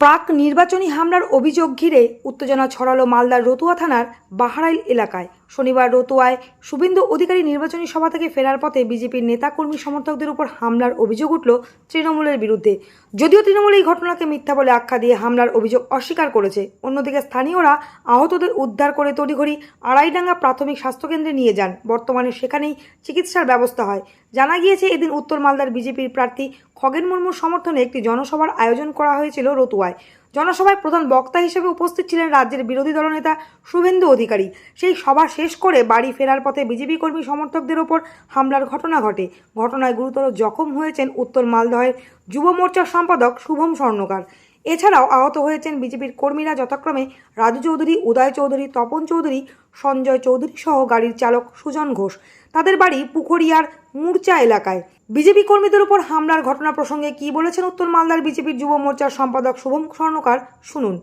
প্রাক নির্বাচনী হামলার অভিযোগ ঘিরে উত্তেজনা ছড়ালো মালদার রতুয়া থানার বাহারাইল এলাকায়। শনিবার রতুয়ায় শুভেন্দু অধিকারী নির্বাচনী সভা থেকে ফেরার পথে বিজেপির নেতাকর্মী সমর্থকদের উপর হামলার অভিযোগ উঠল তৃণমূলের বিরুদ্ধে। যদিও তৃণমূল এই ঘটনাকে মিথ্যা বলে আখ্যা দিয়ে হামলার অভিযোগ অস্বীকার করেছে, অন্যদিকে স্থানীয়রা আহতদের উদ্ধার করে তড়িঘড়ি আড়াইডাঙ্গা প্রাথমিক স্বাস্থ্যকেন্দ্রে নিয়ে যান। বর্তমানে সেখানেই চিকিৎসার ব্যবস্থা হয়। জানা গিয়েছে, এদিন উত্তর মালদার বিজেপির প্রার্থী খগেন মুর্মুর সমর্থনে একটি জনসভার আয়োজন করা হয়েছিল রতুয়ায়। জনসভায় প্রধান বক্তা হিসেবে উপস্থিত ছিলেন রাজ্যের বিরোধী দলনেতা শুভেন্দু অধিকারী। সেই সভা শেষ করে বাড়ি ফেরার পথে বিজেপি কর্মী সমর্থকদের ওপর হামলার ঘটনা ঘটে। ঘটনায় গুরুতর জখম হয়েছেন উত্তর মালদহের যুব মোর্চার সম্পাদক শুভম স্বর্ণকার। এছাড়াও আহত হয়েছেন বিজেপির কর্মীরা যথাক্রমে রাজু চৌধুরী, উদয় চৌধুরী, তপন চৌধুরী, সঞ্জয় চৌধুরী সহ গাড়ির চালক সুজন ঘোষ। তাদের বাড়ি পুখরিয়ার মূর্চা এলাকায়। বিজেপি কর্মীদের উপর হামলার ঘটনা প্রসঙ্গে কি বলেছেন উত্তর মালদার বিজেপির যুব মোর্চার সম্পাদক শুভম স্বর্ণকার শুনুন।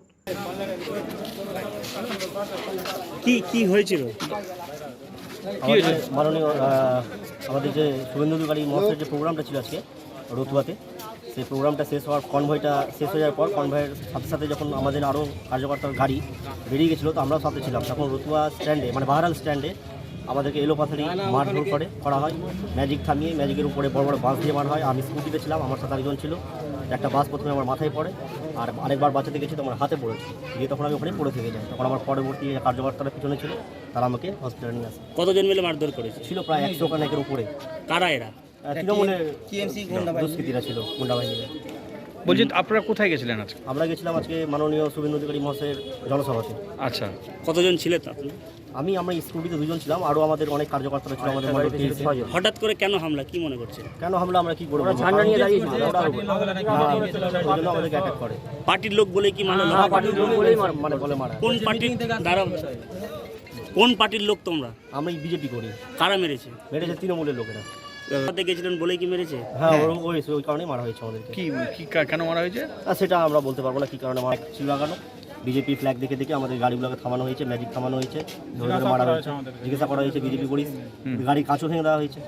কি কি হয়েছিল? আমাদের মাননীয় আমাদের যে শুভেন্দু অধিকারী মহাশয়ের যে প্রোগ্রামটা ছিল আজকে রতুয়াতে সেই প্রোগ্রামটা শেষ হওয়ার কনভয়টা শেষ হয়ে যাওয়ার পর কনভয়ের সাথে সাথে যখন আমাদের আরও কার্যকর্তার গাড়ি বেরিয়ে গেছিল তো আমরাও সাথে ছিলাম। তখন রতুয়া স্ট্যান্ডে মানে বাহারাল স্ট্যান্ডে আমাদেরকে এলোপাথারি মারধর করে করা হয়। ম্যাজিক থামিয়ে ম্যাজিকের উপরে বড় বড় বাস দিয়ে মারা হয়। আমি স্কুটিতে ছিলাম আমার সাথে আরেকজন ছিল। একটা বাস প্রথমে আমার মাথায় পড়ে আর আরেকবার বাঁচাতে গেছি তো আমার হাতে পড়েছে। দিয়ে তখন আমি ওখানে পড়ে থেকে যাই। তখন আমার পরবর্তী কার্যকর্তারা পিছনে ছিল তারা আমাকে হসপিটালে নিয়ে আসে। কতজন মিলে মারধর করেছে? ছিল প্রায় একশো কানেকের উপরে। কারা এরা? তৃণমূলের দুষ্কৃতীরা ছিল গুন্ডা বাহিনীরা বলছি আপনারা কোথায় গেছিলেন আজকে? আমরা গেছিলাম আজকে মাননীয় শুভেন্দু অধিকারী মহাশয়ের জনসভাতে। আচ্ছা। কতজন ছিলেন আপনি? আমি আমরা স্কুটিতে দুজন ছিলাম আরও আমাদের অনেক কার্যকর্তারা ছিল আমাদের মধ্যে তিরিশ। হঠাৎ করে কেন হামলা কি মনে করছে কেন হামলা আমরা কি করব ঝান্ডা নিয়ে দাঁড়িয়েছি ওই জন্য আমাদেরকে অ্যাটাক করে পার্টির লোক বলে কি মানে হ্যাঁ, পার্টির লোক বলেই মানে বলে মারা কোন পার্টির দ্বারা কোন পার্টির লোক তোমরা আমি বিজেপি করি কারা মেরেছে মেরেছে তৃণমূলের লোকেরা হাতে গেছিলেন বলেই কি মেরেছে হ্যাঁ ওরকম ওই কারণেই মারা হয়েছে আমাদেরকে কি কি কেন মারা হয়েছে আর সেটা আমরা বলতে পারব না কি কারণে মারা ছিল লাগানো বিজেপি ফ্ল্যাগ দেখে দেখে আমাদের গাড়িগুলোকে থামানো হয়েছে ম্যাজিক থামানো হয়েছে ধরে ধরে মারা হয়েছে জিজ্ঞাসা করা হয়েছে বিজেপি করি গাড়ি কাঁচও ভেঙে দেওয়া হয়েছে।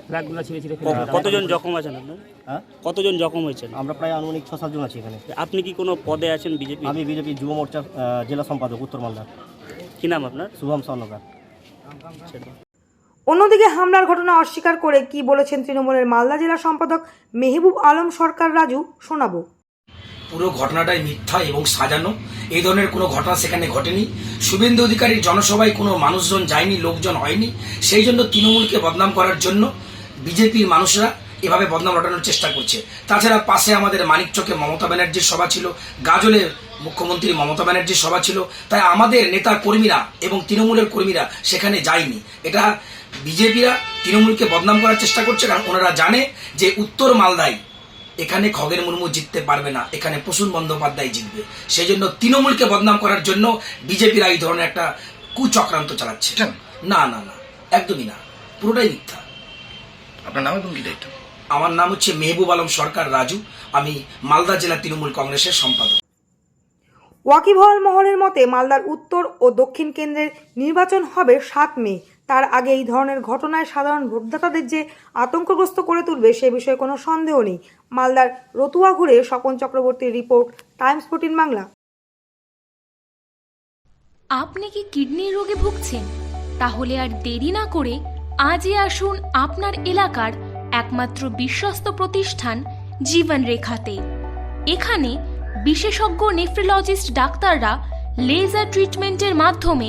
ক- কতজন জখম আছেন আপনার? হ্যাঁ? কতজন জখম হয়েছেন? আমরা প্রায় আনুমানিক ছ সাতজন আছি এখানে। আপনি কি কোনো পদে আছেন বিজেপি? আমি বিজেপি যুব মোর্চা আহ, জেলা সম্পাদক উত্তর মালদা। কি নাম আপনার? শুভম স্বর্ণকার অন্যদিকে হামলার ঘটনা অস্বীকার করে কি বলেছেন তৃণমূলের মালদা জেলা সম্পাদক মেহবুব আলম সরকার রাজু শোনাবো। পুরো ঘটনাটাই মিথ্যা এবং সাজানো। এই ধরনের কোনো ঘটনা সেখানে ঘটেনি। শুভেন্দু অধিকারীর জনসভায় কোনো মানুষজন যায়নি, লোকজন হয়নি। সেই জন্য তৃণমূলকে বদনাম করার জন্য বিজেপির মানুষরা এভাবে বদনাম রটানোর চেষ্টা করছে। তাছাড়া পাশে আমাদের মানিকচকে মমতা ব্যানার্জির সভা ছিল গাজলে মুখ্যমন্ত্রী মমতা ব্যানার্জির সভা ছিল। তাই আমাদের নেতা কর্মীরা এবং তৃণমূলের কর্মীরা সেখানে যায়নি। এটা বিজেপিরা তৃণমূলকে বদনাম করার চেষ্টা করছে কারণ ওনারা জানে যে উত্তর মালদায় এখানে খগেন মুর্মু জিততে পারবে না। এখানে প্রসূন বন্দ্যোপাধ্যায় জিতবে। সেই জন্য তৃণমূলকে বদনাম করার জন্য বিজেপিরা এই ধরনের একটা কুচক্রান্ত চালাচ্ছে। না না না। একদমই না। পুরোটাই মিথ্যা। আপনার নাম এবং কি দায়িত্ব? আমার নাম হচ্ছে মেহবুব আলম সরকার রাজু। আমি মালদা জেলা তৃণমূল কংগ্রেসের সম্পাদক। ওয়াকিবহাল মহলের মতে মালদার উত্তর ও দক্ষিণ কেন্দ্রের নির্বাচন হবে সাত মে। তার আগে এই ধরনের ঘটনায় সাধারণ ভোটদাতাদের যে আতঙ্কগ্রস্ত করে তুলবে সে বিষয়ে কোনো সন্দেহ নেই। মালদার রতুয়া ঘুরে স্বপন চক্রবর্তীর রিপোর্ট, টাইমস ফোর্টিন বাংলা। আপনি কি কিডনির রোগে ভুগছেন? তাহলে আর দেরি না করে আজই আসুন আপনার এলাকার একমাত্র বিশ্বস্ত প্রতিষ্ঠান জীবন রেখাতে এখানে বিশেষজ্ঞ নেফ্রোলজিস্ট ডাক্তাররা লেজার ট্রিটমেন্টের মাধ্যমে